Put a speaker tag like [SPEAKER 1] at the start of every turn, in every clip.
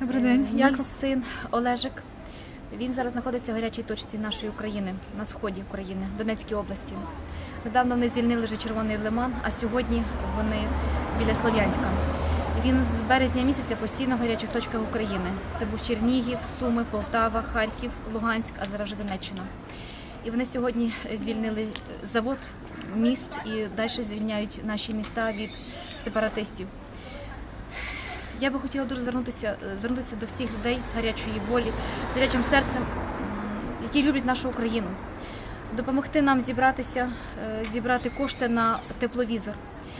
[SPEAKER 1] Добрий день.
[SPEAKER 2] Мій
[SPEAKER 1] Як
[SPEAKER 2] син Олежик. Він зараз знаходиться в гарячій точці нашої України на сході України, Донецькій області. Недавно вони звільнили вже Червоний Лиман, а сьогодні вони біля Слов'янська. Він з березня місяця постійно в гарячих точках України. Це був Чернігів, Суми, Полтава, Харків, Луганськ, а зараз вже Донеччина. І вони сьогодні звільнили завод, міст і далі звільняють наші міста від сепаратистів. Я би хотіла дуже звернутися, е, звернутися до всіх людей гарячої волі, з гарячим серцем, які люблять нашу Україну. Допомогти нам зібратися, е, зібрати кошти на тепловізор,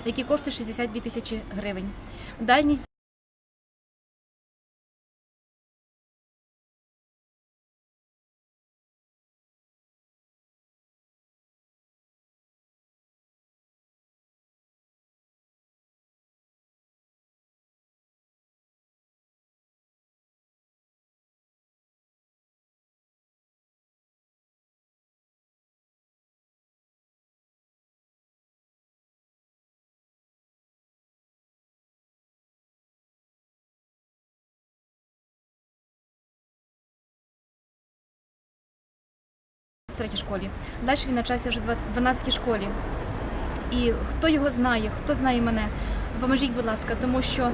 [SPEAKER 2] які коштує 62 тисячі гривень. Дальність в третій школі. Далі він навчався вже в 20 12 школі. І хто його знає, хто знає мене, допоможіть, будь ласка, тому що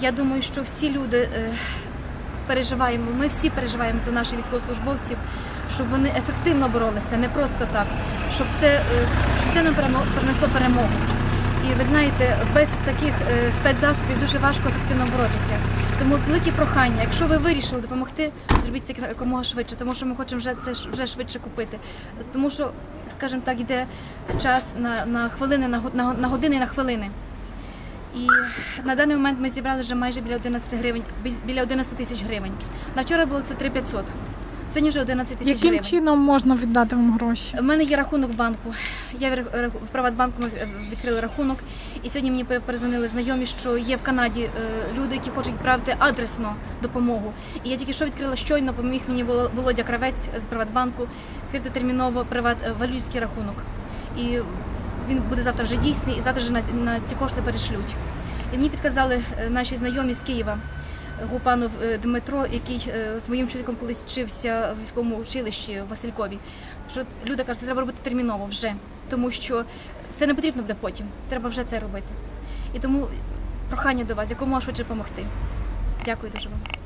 [SPEAKER 2] я думаю, що всі люди е, переживаємо, ми всі переживаємо за наших військовослужбовців, щоб вони ефективно боролися, не просто так, щоб це, е, щоб це нам принесло перемогу. І ви знаєте, без таких е, спецзасобів дуже важко ефективно боротися. Тому велике прохання, якщо ви вирішили допомогти, зробіть це якомога швидше, тому що ми хочемо вже це вже швидше купити. Тому що, скажімо так, йде час на, на хвилини, на, на, на години, на хвилини. І на даний момент ми зібрали вже майже біля 11 гривень, біля 11 тисяч гривень. На вчора було це 3500. Сьогодні вже 11 тисяч
[SPEAKER 1] яким
[SPEAKER 2] гривень.
[SPEAKER 1] чином можна віддати вам гроші?
[SPEAKER 2] У мене є рахунок в банку. Я в рах- рах- в Приватбанку ми е, відкрили рахунок. І сьогодні мені пе- перезвонили знайомі, що є в Канаді е, люди, які хочуть відправити адресно допомогу. І я тільки що відкрила щойно, поміг мені Воло- Володя Кравець з Приватбанку відкрити терміново приват е, валютський рахунок. І він буде завтра вже дійсний, і завтра вже на, на ці кошти перешлють. І мені підказали е, наші знайомі з Києва. Гупанов е, Дмитро, який е, з моїм чоловіком колись вчився в військовому училищі в Василькові, що люди кажуть, це треба робити терміново вже, тому що це не потрібно буде потім. Треба вже це робити. І тому прохання до вас, якомога швидше допомогти. Дякую дуже вам.